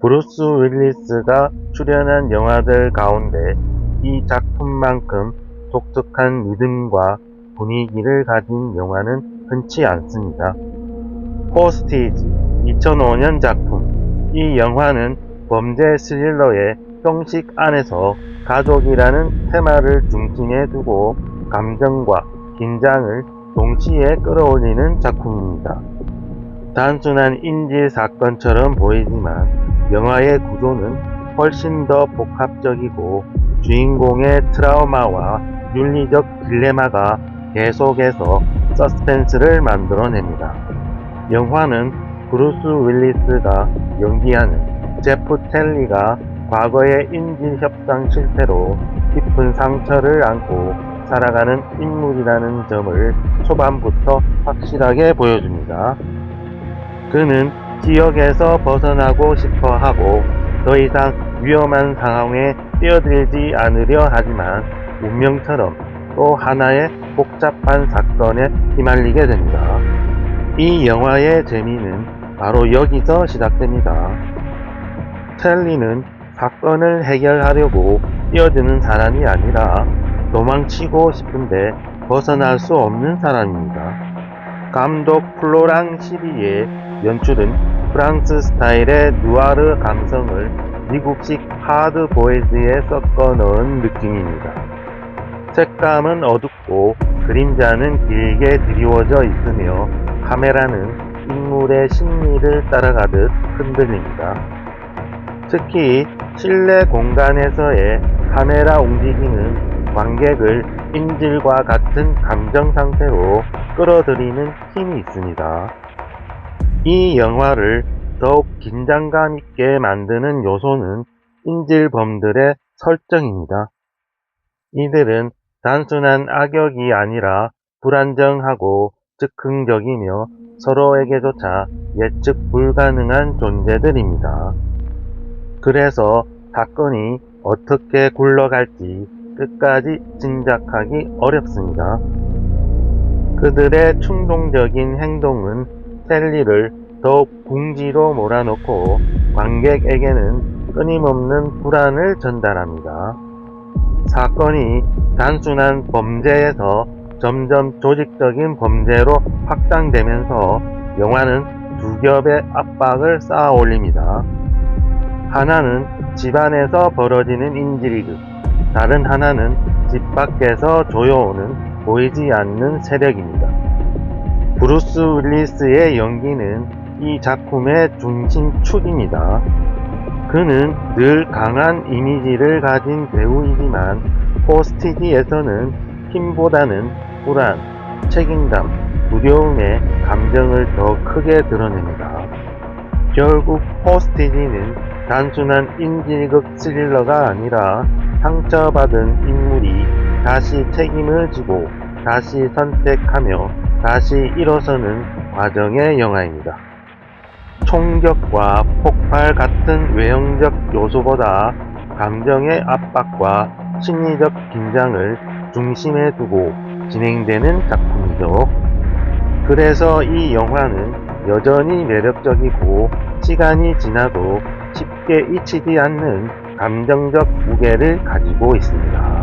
브루스 윌리스가 출연한 영화들 가운데 이 작품만큼 독특한 리듬과 분위기를 가진 영화는 흔치 않습니다. 포스티지 2005년 작품 이 영화는 범죄 스릴러의 형식 안에서 가족이라는 테마를 중심에 두고 감정과 긴장을 동시에 끌어올리는 작품입니다. 단순한 인질 사건처럼 보이지만 영화의 구조는 훨씬 더 복합적이고 주인공의 트라우마와 윤리적 딜레마가 계속해서 서스펜스를 만들어냅니다. 영화는 브루스 윌리스가 연기하는 제프 텔리가 과거의 인질 협상 실패로 깊은 상처를 안고 살아가는 인물이라는 점을 초반부터 확실하게 보여줍니다. 그는 지역에서 벗어나고 싶어 하고 더 이상 위험한 상황에 뛰어들지 않으려 하지만 운명처럼 또 하나의 복잡한 사건에 휘말리게 됩니다. 이 영화의 재미는 바로 여기서 시작됩니다. 텔리는 사건을 해결하려고 뛰어드는 사람이 아니라 도망치고 싶은데 벗어날 수 없는 사람입니다. 감독 플로랑 시리의 연출은 프랑스 스타일의 누아르 감성을 미국식 하드 보이즈에 섞어 넣은 느낌입니다. 색감은 어둡고 그림자는 길게 드리워져 있으며 카메라는 인물의 심리를 따라가듯 흔들립니다. 특히 실내 공간에서의 카메라 움직임은 관객을 인질과 같은 감정 상태로 끌어들이는 힘이 있습니다. 이 영화를 더욱 긴장감 있게 만드는 요소는 인질범들의 설정입니다. 이들은 단순한 악역이 아니라 불안정하고 즉흥적이며 서로에게조차 예측 불가능한 존재들입니다. 그래서 사건이 어떻게 굴러갈지 끝까지 짐작하기 어렵습니다. 그들의 충동적인 행동은 셀리를 더욱 궁지로 몰아넣고 관객에게는 끊임없는 불안을 전달합니다. 사건이 단순한 범죄에서 점점 조직적인 범죄로 확장되면서 영화는 두 겹의 압박을 쌓아 올립니다. 하나는 집안에서 벌어지는 인질극, 다른 하나는 집 밖에서 조여오는 보이지 않는 세력입니다. 브루스 윌리스의 연기는 이 작품의 중심축입니다. 그는 늘 강한 이미지를 가진 배우이지만 포스티지에서는 힘보다는 불안, 책임감, 두려움의 감정을 더 크게 드러냅니다. 결국 포스티지는 단순한 인질극 스릴러가 아니라 상처받은 인물이 다시 책임을 지고 다시 선택하며 다시 일어서는 과정의 영화입니다. 총격과 폭발 같은 외형적 요소보다 감정의 압박과 심리적 긴장을 중심에 두고 진행되는 작품이죠. 그래서 이 영화는 여전히 매력적이고 시간이 지나도 쉽게 잊히지 않는 감정적 무게를 가지고 있습니다.